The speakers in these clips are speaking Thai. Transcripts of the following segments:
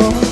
oh.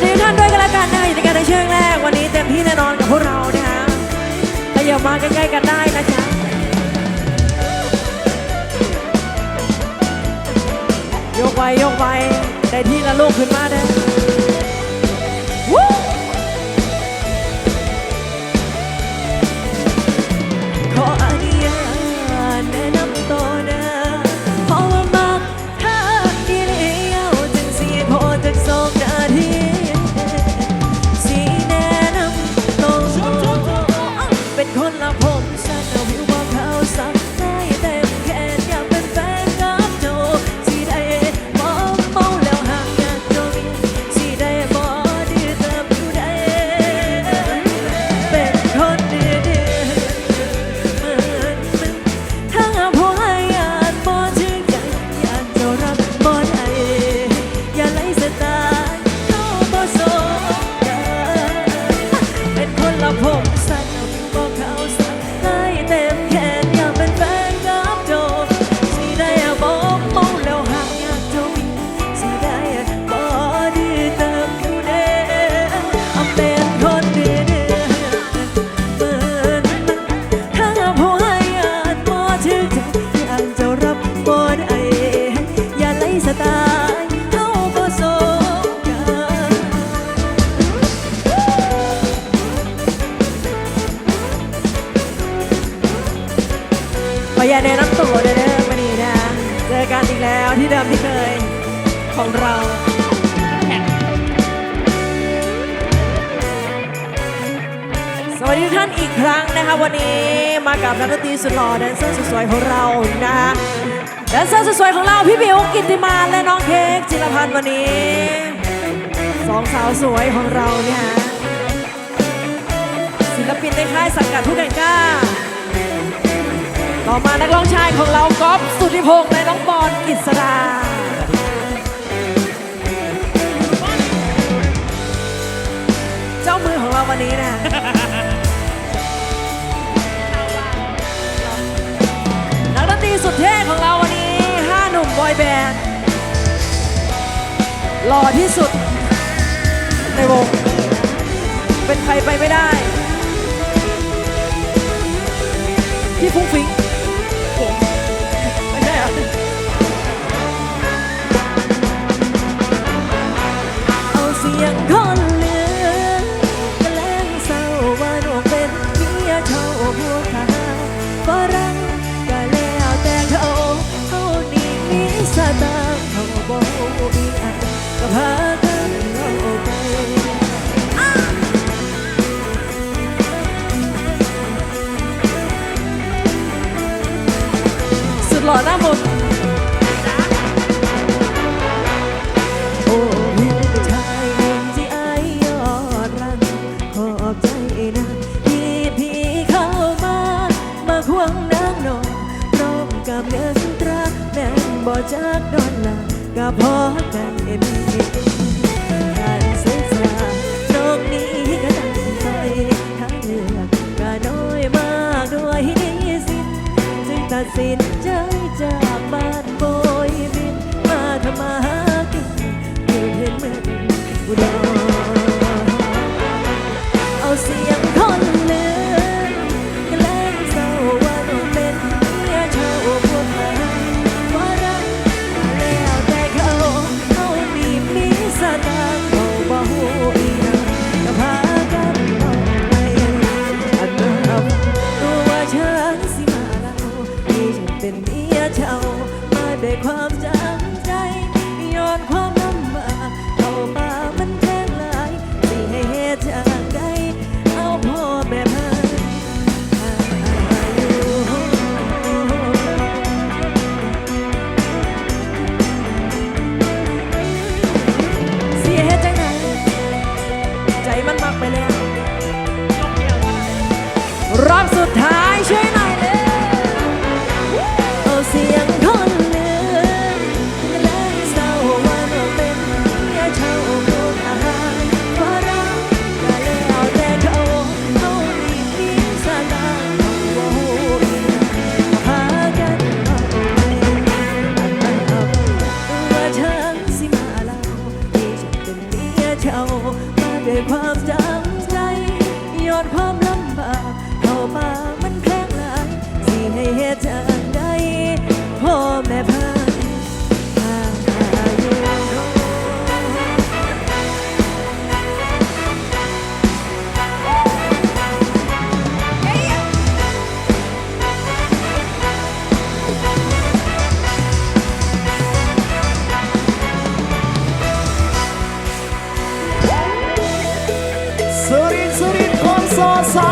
วัสดีทุกท่านด้วยกันละกันนะคะอยู่ในการในเชิงแรกวันนี้เต็มที่แน่นอนกับพวกเรานะคะขยับมาใกล้ๆกันได้นะจ๊ะยกไปยกไว้ได้ที่ละลูกขึ้นมาเด้อ คนละผ กันอีกแล้วที่เดิมที่เคยของเราสวัสดีทุกท่านอีกครั้งนะคะวันนี้มากับนักดนตรีสุดหล่อแดนเซอร์สุดสวยของเรานะคะแดนเซอร์สุดสวยของเราพี่บิวกิติมาและน้องเค้กจิรพันธ์วันนี้สองสาวสวยของเราเนี่ยศิลปินในค่ายสังกัดผู้กันกล้า ต่อมานักร้องชายของเราก๊อฟสุธิพงษ์และน้องบอลกิษดาเจ้ามือของเราวันนี้นะนักดนตรีสุดเท่ของเราวันนี้ห้าหนุ่มบอยแบนด์หล่อที่สุดในวง เป็นใครไปไม่ได้พี่ฟุ้งฟิ้ง ยงคนเหลือกแลงเศร้าว่านอเป็นเมียเช่าผู้ขาฝรั่งก็แล้วแต่เขาเขานี่มีสตางค์เขาบอกอีอันก็พากันเอา บ่จากดอลลาร์ก็พอกันเอ็มการศึกษานอกนี้ก็ตั้งใจทางเลือกก็น้อยมากด้วยนี้สิจึงตัดสินใจจากบ้านโบยบินมาทำมาหากินอยู่เห็นเมืองอุดร สุดท้ายช่วยหน่อยเลยเอาเสียงคนเหนือและเศร้าวันเป็นแค่เช่าโลกอาหารเราะเราก็เลยเอาแต่เธอเอาดีมีสตางค์เอาพากันไอาไปเอาว่าฉันสิมาเล่าที่ฉันเป็นเมียเช่ามาด้วยความจำ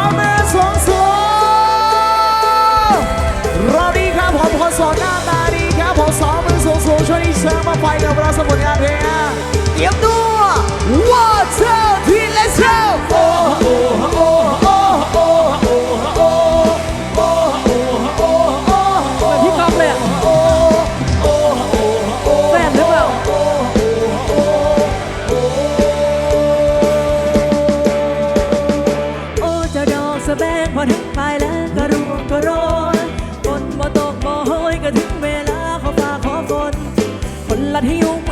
ามมือสวงสวงรอบนี้ครับผมขอสอหน้าตาดีครับผมสองมือสงสวงช่วยเชิญมาฟับเราสมุดงานเพลงเตรียมตั You.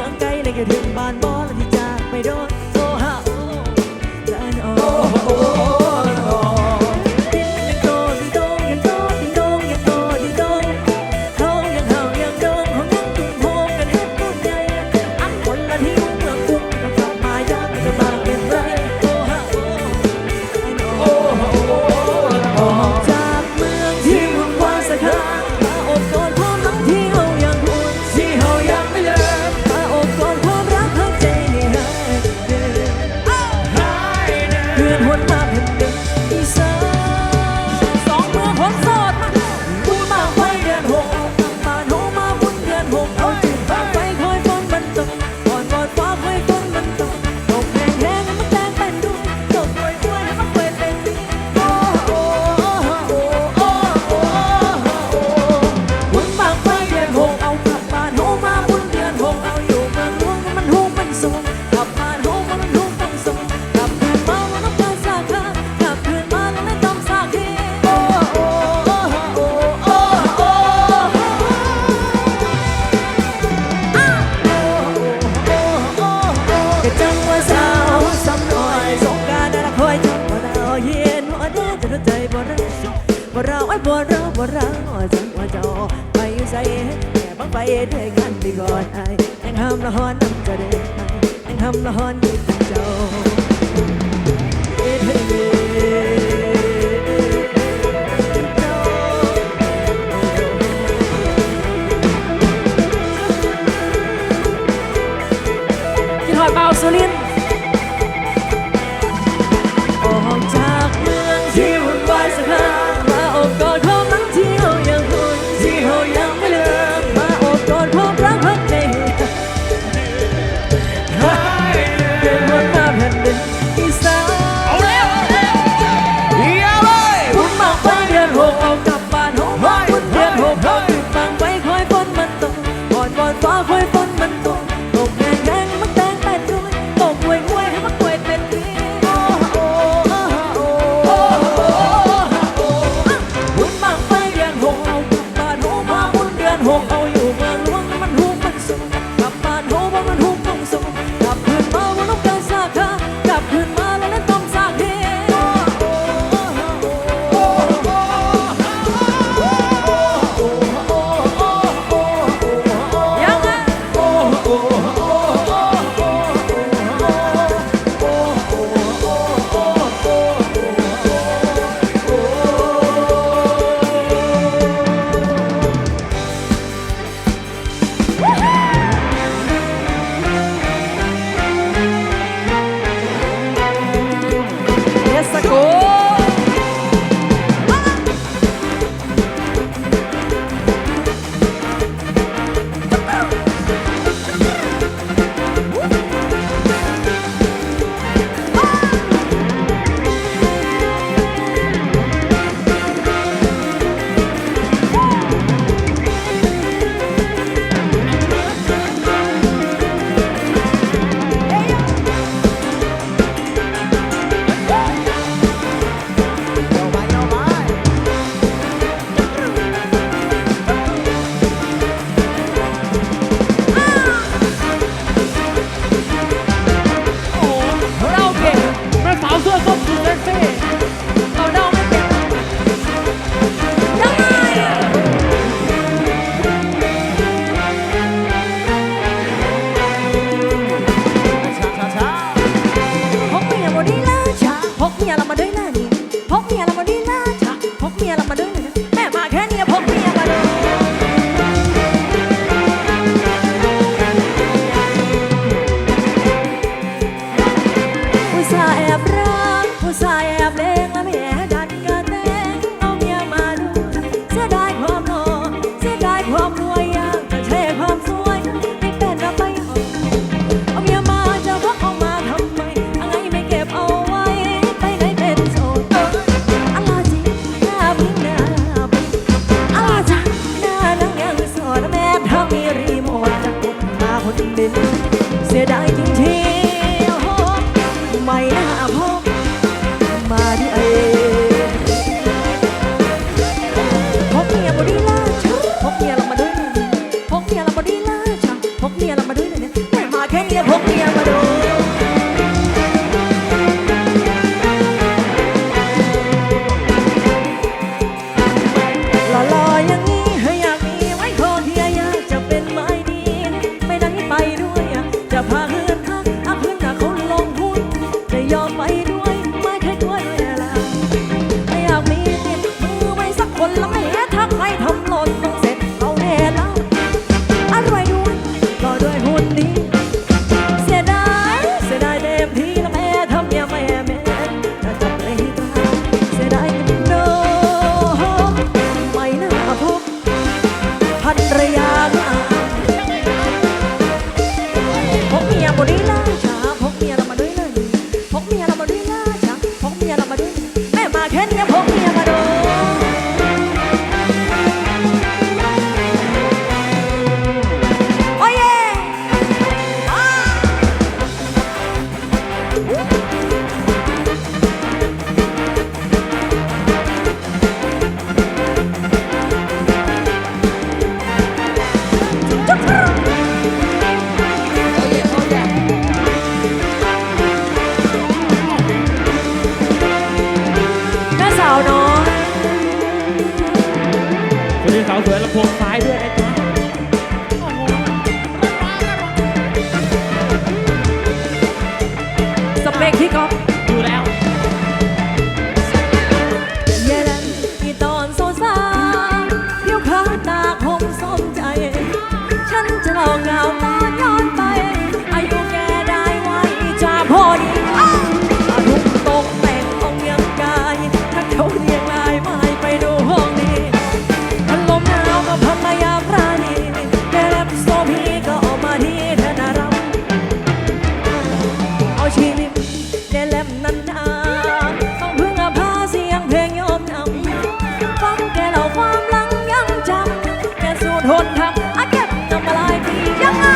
ทนทำอาเก็บน้ำลายที่ยังไง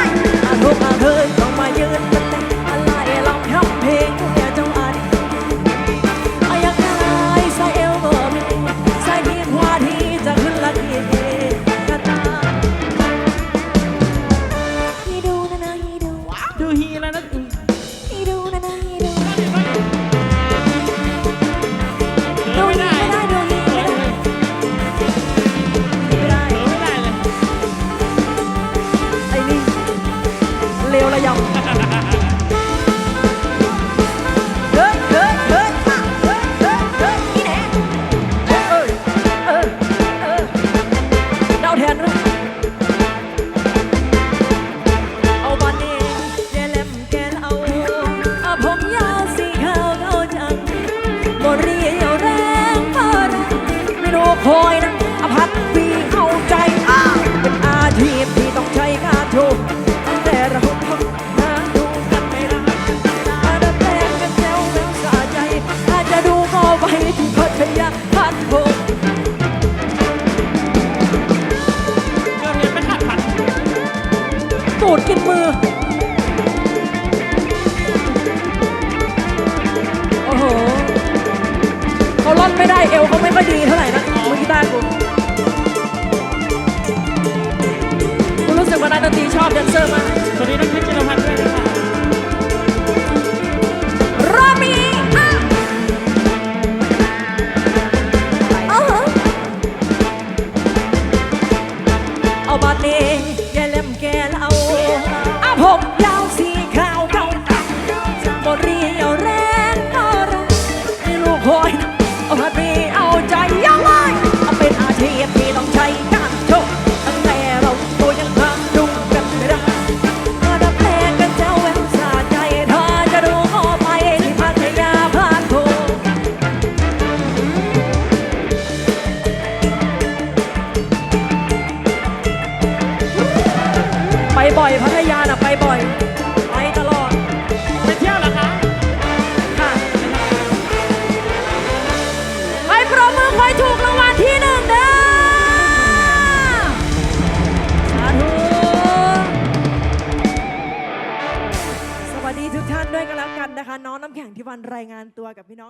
อาทุกอาเฮย veo la llama. อวเขาไม่ค่อยดีเท่าไหร่นะมือกีตาร์กูกูรู้สึกว่านักดนตรีชอบแดนเซอร์มากสวัสดีนัก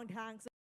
long